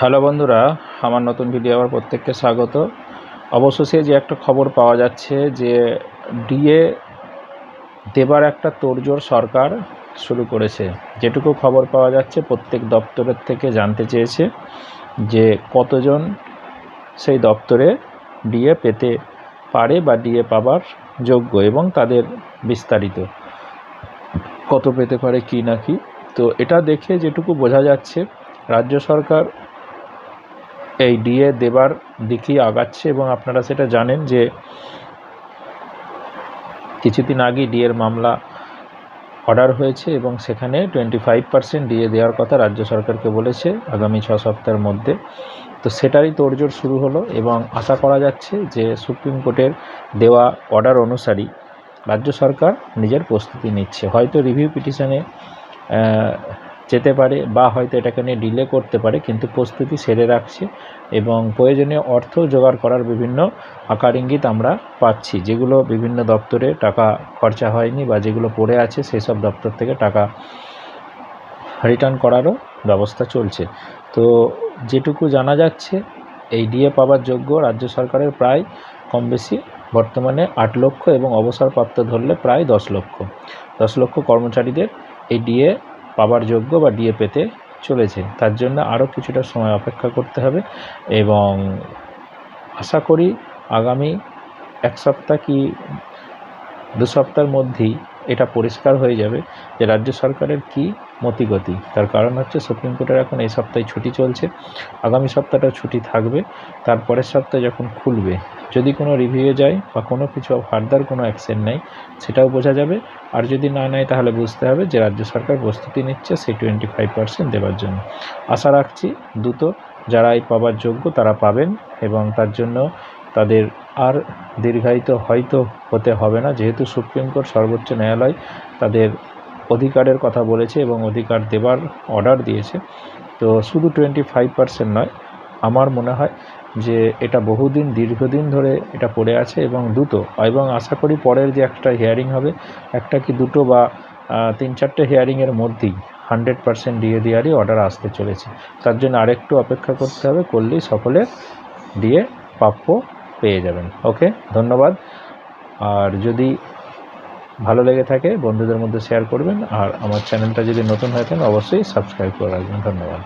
Hello বন্ধুরা, আমার নতুন ভিডিও আবার প্রত্যেককে স্বাগত। অবশেষে যে একটা খবর পাওয়া যাচ্ছে যে ডিএ দেবার একটা তোড়জোড় সরকার শুরু করেছে। যেটুকু খবর পাওয়া যাচ্ছে, প্রত্যেক দপ্তরের থেকে জানতে চেয়েছে যে কতজন সেই দপ্তরে ডিএ পেতে পারে বা ডিএ পাবার যোগ্য এবং তাদের বিস্তারিত। কত পেতে পারে কি না কি? তো এটা দেখে যেটুকু বোঝা যাচ্ছে, রাজ্য সরকার এই ডিএ দেবার দিকেই আগাচ্ছে এবং আপনারা সেটা জানেন যে কিছুদিন আগেই ডিএর মামলা অর্ডার হয়েছে এবং সেখানে টোয়েন্টি ফাইভ পার্সেন্ট ডিএ দেওয়ার কথা রাজ্য সরকারকে বলেছে আগামী ছ সপ্তাহের মধ্যে। তো সেটারই তোড়জোড় শুরু হলো এবং আশা করা যাচ্ছে যে সুপ্রিম কোর্টের দেওয়া অর্ডার অনুসারী রাজ্য সরকার নিজের প্রস্তুতি নিচ্ছে। হয়তো রিভিউ পিটিশনে যেতে পারে বা হয়তো এটাকে নিয়ে ডিলে করতে পারে, কিন্তু প্রস্তুতি সেরে রাখছে এবং প্রয়োজনীয় অর্থ জোগাড় করার বিভিন্ন আকার ইঙ্গিত আমরা পাচ্ছি, যেগুলো বিভিন্ন দপ্তরে টাকা খরচা হয়নি বা যেগুলো পড়ে আছে সেসব দপ্তর থেকে টাকা রিটার্ন করারও ব্যবস্থা চলছে। তো যেটুকু জানা যাচ্ছে, এই ডিএ পাওয়ার যোগ্য রাজ্য সরকারের প্রায় কম বেশি বর্তমানে আট লক্ষ এবং অবসরপ্রাপ্ত ধরলে প্রায় দশ লক্ষ। দশ লক্ষ কর্মচারীদের এই ডিএ পাবার যোগ্য বা ডিএ পেতে চলেছে। তার জন্য আরও কিছুটা সময় অপেক্ষা করতে হবে এবং আশা করি আগামী এক সপ্তাহ কি দু সপ্তাহের মধ্যেই এটা পরিষ্কার হয়ে যাবে যে রাজ্য সরকারের কি মতিগতি। তার কারণ হচ্ছে সুপ্রিম কোর্টের এখন এই সপ্তাহে ছুটি চলছে। আগামী সপ্তাহটা ছুটি থাকবে। তারপরের সপ্তাহে যখন খুলবে, যদি কোনো রিভিউ যায় বা কোনো কিছু ফার্দার কোনো অ্যাকশন নেয়, সেটাও বোঝা যাবে। আর যদি না নেয়, তাহলে বুঝতে হবে যে রাজ্য সরকার প্রস্তুতি নিচ্ছে সেই টোয়েন্টি ফাইভ পার্সেন্ট দেওয়ার জন্য। আশা রাখছি, দ্রুত যারা এই পাবার যোগ্য তারা পাবেন এবং তার জন্য তাদের আর দীর্ঘায়িত হয়তো হতে হবে না। যেহেতু সুপ্রিম কোর্ট সর্বোচ্চ ন্যায়ালয় তাদের অধিকারের কথা বলেছে এবং অধিকার দেবার অর্ডার দিয়েছে। তো শুধু টোয়েন্টি ফাইভ পার্সেন্ট নয়, আমার মনে হয় যে এটা বহুদিন, দীর্ঘদিন ধরে এটা পড়ে আছে এবং দ্রুত এবং আশা করি পরের যে একটা হিয়ারিং হবে, একটা কি দুটো বা তিন চারটে হিয়ারিংয়ের মধ্যেই হান্ড্রেড পার্সেন্ট ডিএ দেওয়ারই অর্ডার আসতে চলেছে। তার জন্য আরেকটু অপেক্ষা করতে হবে, করলেই সকলে দিয়ে প্রাপ্য পেয়ে যাবেন। ওকে? ধন্যবাদ। আর যদি ভালো লেগে থাকে, বন্ধুদের মধ্যে শেয়ার করবেন। আর আমার চ্যানেলটা যদি নতুন হয়ে থাকেন অবশ্যই সাবস্ক্রাইব করে রাখবেন। ধন্যবাদ।